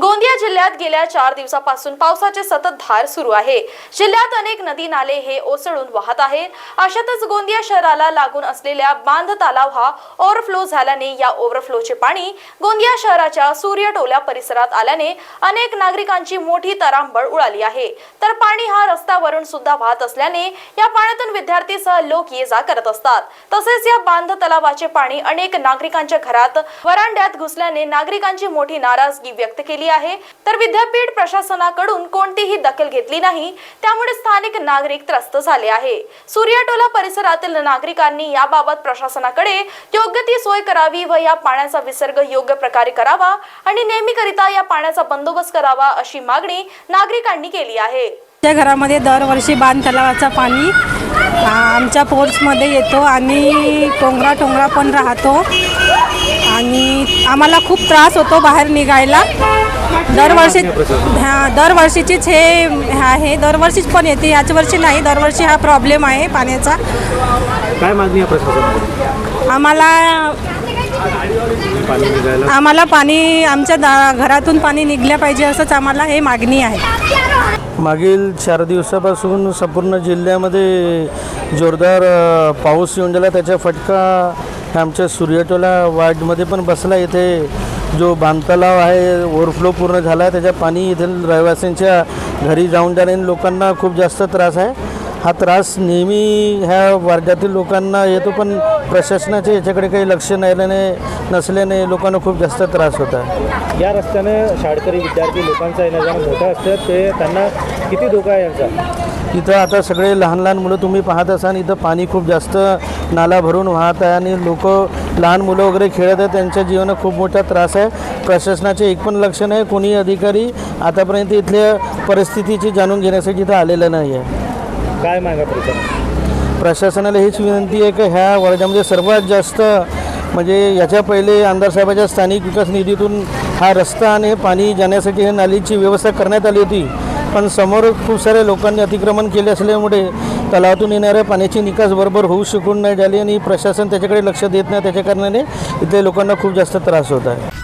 गोंदिया जिल्ह्यात गेल्या चार दिवसापासून पावसाचे सतत धार सुरू आहे. जिल्ह्यात अनेक नदी नाले हे ओसळून वाहत आहे अशातच गोंदिया शहराला लागून असलेल्या बांध तलाव हा ओव्हरफ्लो झाल्याने या ओव्हरफ्लोचे पाणी गोंदिया शहराच्या सूर्यटोल्या परिसरात आल्याने अनेक नागरिकांची मोठी तरांबळ उडाली आहे. तर पाणी हा रस्त्यावरून सुद्धा वाहत असल्याने या पाण्यातून विद्यार्थीसह लोक ये जा करत असतात. तसेच या बांध तलावाचे पाणी अनेक नागरिकांच्या घरात वरांड्यात घुसल्याने नागरिकांची मोठी नाराजगी व्यक्त केली आहे. तर विद्यापीठ प्रशासनाकडून कोणतीही दखल घेतली नाही. त्यामुळे स्थानिक नागरिक त्रस्त झाले आहे. सूर्याटोला परिसरातील नागरिकांनी याबाबत प्रशासनाकडे योग्य ती सोय करावी व या पाण्याचा विसर्ग योग्य प्रकारे करावा आणि नेहमीकरिता या पाण्याचा बंदोबस्त करावा अशी मागणी नागरिकांनी केली आहे. त्या घरामध्ये दरवर्षी बांध तलावाचा पाणी आमच्या पोर्ट्समध्ये येतो आणि टोंगरा टोंगरा पण राहतो. आणि आम्हाला खूप त्रास होतो बाहेर निघायला. दरवर्षी हां दरवर्षीचीच हे हे आहे. दरवर्षीच पण येते. याच वर्षी नाही. दरवर्षी हा प्रॉब्लेम आहे पाण्याचा. काय मागणी आहे प्रशासनाकडे आम्हाला पाणी निघायला आम्हाला पाणी आमच्या दा घरातून पाणी निघलं पाहिजे असंच आम्हाला हे मागणी आहे. मागील चार दिवसापासून संपूर्ण जिल्ह्यामध्ये जोरदार अ, पाऊस येऊन गेला. त्याचा फटका आमच्या सूर्यटोला वार्डमध्ये पण बसला. इथे जो बांधतलाव आहे ओव्हरफ्लो पूर्ण झाला आहे त्याच्या पाणी येथील रहिवासींच्या घरी जाऊन जाण्याने लोकांना खूप जास्त त्रास आहे. हा त्रास नेहमी ह्या वर्गातील लोकांना येतो पण प्रशासनाचे याच्याकडे काही लक्ष नाही नसल्याने लोकांना खूप जास्त त्रास होत आहे. या रस्त्याने शाळकरी विद्यार्थी लोकांचा येणं जाणं असतं ते त्यांना किती धोका आहे यांचा? इथं आता सगळे लहान लहान मुलं तुम्ही पाहत असाल इथं पाणी खूप जास्त नाला भरून वाहत आहे आणि लोक लहान मुलं वगैरे खेळत आहेत त्यांच्या जीवनात खूप मोठा त्रास आहे. प्रशासनाचे एक पण लक्ष नाही कोणी अधिकारी आतापर्यंत इथल्या परिस्थितीची जाणून घेण्यासाठी इथं आलेलं नाही आहे. काय मागा प्रशासन प्रशासनाला हीच विनंती आहे की ह्या वर्गामध्ये सर्वात जास्त म्हणजे याच्या पहिले आमदार साहेबाच्या स्थानिक विकास निधीतून हा रस्ता आणि हे पाणी जाण्यासाठी हे नालीची व्यवस्था करण्यात आली होती. पण समोर खूप साऱ्या लोकांनी अतिक्रमण केले असल्यामुळे तलावातून येणाऱ्या पाण्याची निकास बरोबर होऊ शकून नाही झाली आणि प्रशासन त्याच्याकडे लक्ष देत नाही. त्याच्या कारणाने इथे लोकांना खूप जास्त त्रास होत आहे.